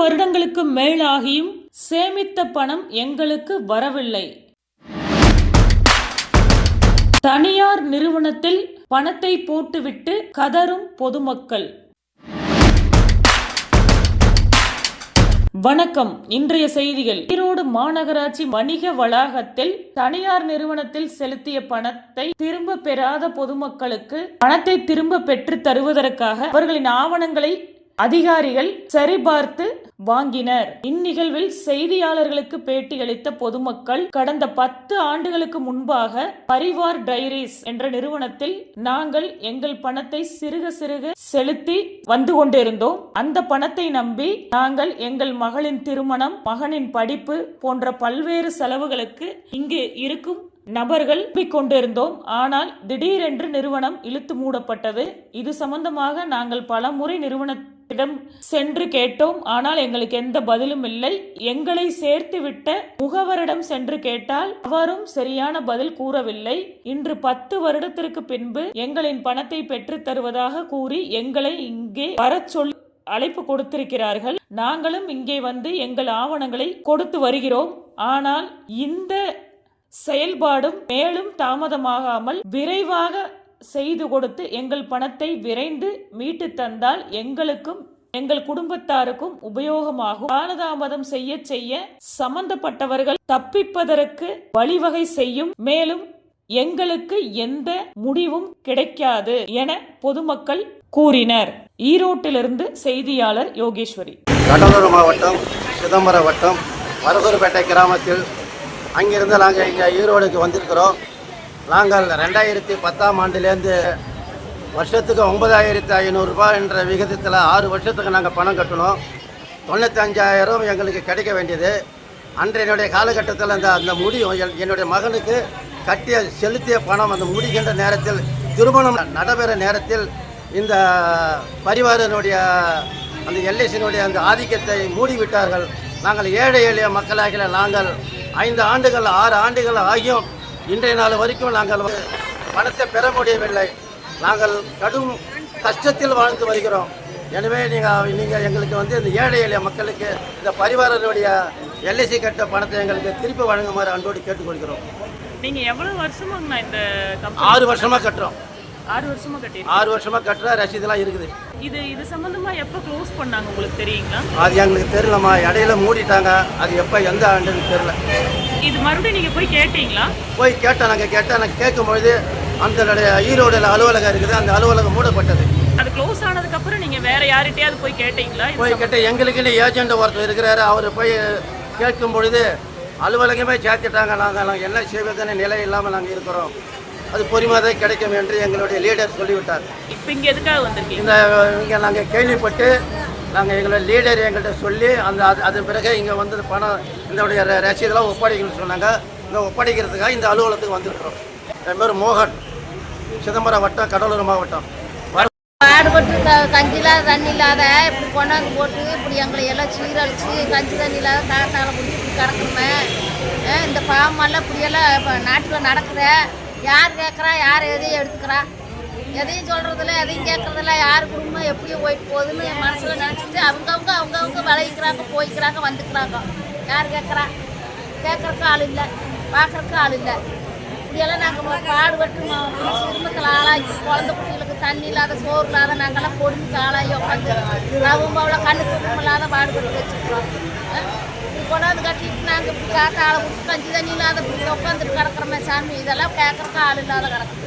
வருடங்களுக்கு மேலாகியும் சேமித்த பணம் எங்களுக்கு வரவில்லை. தனியார் நிறுவனத்தில் பணத்தை போட்டுவிட்டு கதறும் பொதுமக்கள். வணக்கம். இன்றைய செய்திகள். ஈரோடு மாநகராட்சி வணிக வளாகத்தில் தனியார் நிறுவனத்தில் செலுத்திய பணத்தை திரும்ப பெறாத பொதுமக்களுக்கு பணத்தை திரும்ப பெற்று தருவதற்காக அவர்களின் ஆவணங்களை அதிகாரிகள் சரிபார்த்து வாங்கினர். இந்நிகழ்வில் செய்தியாளர்களுக்கு பேட்டியளித்த பொதுமக்கள் கடந்த பத்து ஆண்டுகளுக்கு முன்பாக பரிவார் டைரிஸ் என்ற நிறுவனத்தில் நாங்கள் எங்கள் பணத்தை சிறுக சிறுக செலுத்தி வந்து கொண்டிருந்தோம். அந்த பணத்தை நம்பி நாங்கள் எங்கள் மகளின் திருமணம் மகனின் படிப்பு போன்ற பல்வேறு செலவுகளுக்கு இங்கு இருக்கும் நபர்கள் கொண்டிருந்தோம். ஆனால் திடீரென்று நிறுவனம் இழுத்து மூடப்பட்டது. இது சம்பந்தமாக நாங்கள் பல முறை இடம் சென்று கேட்டோம். ஆனால் எங்களுக்கு எந்த பதிலும் இல்லை. எங்களை சேர்த்து விட்ட முகவரிடம் சென்று கேட்டால் அவரும் சரியான பதில் கூறவில்லை. இன்று பத்து வருடத்திற்கு பின்பு எங்களின் பணத்தை பெற்றுத் தருவதாக கூறி எங்களை இங்கே வரச் சொல்லி அழைப்பு கொடுத்திருக்கிறார்கள். நாங்களும் இங்கே வந்து எங்கள் ஆவணங்களை கொடுத்து வருகிறோம். ஆனால் இந்த செயல்பாடும் மேலும் தாமதமாகாமல் விரைவாக செய்து கொடுத்து எங்கள் பணத்தை விரைந்து மீட்டு தந்தால் எங்களுக்கும் எங்கள் குடும்பத்தாருக்கும் உபயோகமாகும். காலதாமதம் செய்ய செய்ய சம்பந்தப்பட்டவர்கள் தப்பிப்பதற்கு வழிவகை செய்யும். மேலும் எங்களுக்கு எந்த முடிவும் கிடைக்காது என பொதுமக்கள் கூறினர். ஈரோட்டிலிருந்து செய்தியாளர் யோகேஸ்வரி. கடலூர் மாவட்டம் சிதம்பரம் வட்டம் வரதூர்பேட்டை கிராமத்தில் அங்கிருந்து நாங்கள் இங்கே ஈரோடுக்கு வந்திருக்கிறோம். நாங்கள் ரெண்டாயிரத்தி பத்தாம் ஆண்டுலேருந்து வருஷத்துக்கு ஒன்பதாயிரத்தி ஐநூறுரூபா என்ற விகிதத்தில் ஆறு வருஷத்துக்கு நாங்கள் பணம் கட்டணும். தொண்ணூத்தஞ்சாயிரம் எங்களுக்கு கிடைக்க வேண்டியது. அன்றைய காலகட்டத்தில் அந்த அந்த முடியும். என்- என்னுடைய மகனுக்கு கட்டிய செலுத்திய பணம் அந்த முடிகின்ற நேரத்தில் திருமணம் நடைபெற நேரத்தில் இந்த பரிவாரனுடைய அந்த எல்ஐசியினுடைய அந்த ஆதிக்கத்தை மூடிவிட்டார்கள். நாங்கள் ஏழை எளிய மக்களாகிய நாங்கள் ஐந்து ஆண்டுகள் ஆறு ஆண்டுகள் ஆகியும் இன்றைய நாள் வரைக்கும் நாங்கள் பணத்தை பெற முடியவில்லை. நாங்கள் கடும் கஷ்டத்தில் வாழ்ந்து வருகிறோம். எனவே நீங்கள் நீங்கள் எங்களுக்கு வந்து இந்த ஏழை எளிய மக்களுக்கு இந்த பரிவாரனுடைய எல்ஐசி கட்ட பணத்தை எங்களுக்கு திருப்பி வழங்குமாறு அன்போடு கேட்டுக்கொள்கிறோம். நீங்க எவ்வளவு வருஷமாங்கண்ணா இந்த ஆறு வருஷமாக கட்டுறோம். ஆறு வருஷமா கட்டி ஆறு வருஷமாக கட்டுற ரசீதெல்லாம் இருக்குது. இது இது சம்பந்தமா எப்ப க்ளோஸ் பண்ணாங்க உங்களுக்கு தெரியுங்களா? அது எங்களுக்கு தெரியலம்மா. இடையில மூடிட்டாங்க. அது எப்போ எந்த ஆண்டுன்னு தெரியல. இது மறுபடியும் நீங்க போய் கேட்டீங்களா? போய் கேட்டோம் நாங்கள் கேட்டோம் நாங்கள் கேட்கும்பொழுது அந்த ஈரோடு அலுவலகம் இருக்குது. அந்த அலுவலகம் மூடப்பட்டது. அது க்ளோஸ் ஆனதுக்கு அப்புறம் நீங்க வேற யார்கிட்டயாவது போய் கேட்டீங்களா? போய் கேட்ட எங்களுக்குன்னு ஏஜென்ட் ஒருத்தர் இருக்கிறாரு. அவர் போய் கேட்கும் பொழுது அலுவலகமே சேர்த்துட்டாங்க. நாங்கள் என்ன செய்வதுன்னு நிலை இல்லாமல் நாங்கள் இருக்கிறோம். அது பொறுமையாக கிடைக்கும் என்று எங்களுடைய லீடர் சொல்லிவிட்டார். இப்ப இங்க எதுக்காக வந்திருக்கீங்க? இந்த இங்கே நாங்கள் கேள்விப்பட்டு நாங்கள் எங்களோட லீடர் எங்கள்கிட்ட சொல்லி அந்த அது அது பிறகு இங்கே வந்து பணம் இதோடைய ரசீதெல்லாம் ஒப்படைக்கணும்னு சொன்னாங்க. இந்த ஒப்படைக்கிறதுக்காக இந்த அலுவலகத்துக்கு வந்திருக்கிறோம். என் பேர் மோகன். சிதம்பரம் வட்டம் கடலூர் மாவட்டம். வர பாடுபட்டு க- கஞ்சி இல்லாத தண்ணி இல்லாத இப்படி கொண்டாந்து போட்டு இப்படி எங்களை எல்லாம் சீரழிச்சு கஞ்சி தண்ணி இல்லாத காட்டால குடிச்சு இப்படி கிடக்கணுமே அஹ் இந்த பாவமெல்லாம் இப்படியெல்லாம் இப்போ நாட்டில் நடக்குத. யார் கேட்குறா யார் எதையும் எடுத்துக்கிறா? எதையும் சொல்கிறதில்ல எதையும் கேட்குறதில்ல. யார் குடும்பம் எப்படி போயிட்டு போகுதுன்னு என் மனசில் நினச்சிட்டு அவங்கவுங்க அவங்கவுங்க விளையிக்கிறாங்க போய்க்கிறாங்க வந்துக்கிறாங்க. யார் கேட்குறா? கேட்குறக்கு ஆள் இல்லை. பார்க்குறக்கு ஆள் இல்லை. இப்படியெல்லாம் நாங்கள் பாடுபட்டு குடும்பத்தில் ஆளாகி குழந்தை குட்டிகளுக்கு தண்ணி இல்லாத சோறு இல்லாத நாங்கள்லாம் பொடிஞ்சு ஆளாகி உட்காந்து அவங்க அவ்வளோ கண்ணு குடும்பம் இல்லாத பாடுபட்டு வச்சுருக்கோம் நாங்கள் இப்படி காத்த ஆளை பிடிச்சி கஞ்சி தண்ணி இல்லாத இப்படி உட்காந்துட்டு கிடக்குறோமே சாமி இதெல்லாம் கேட்குறக்கு ஆள் இல்லாத கிடக்கு.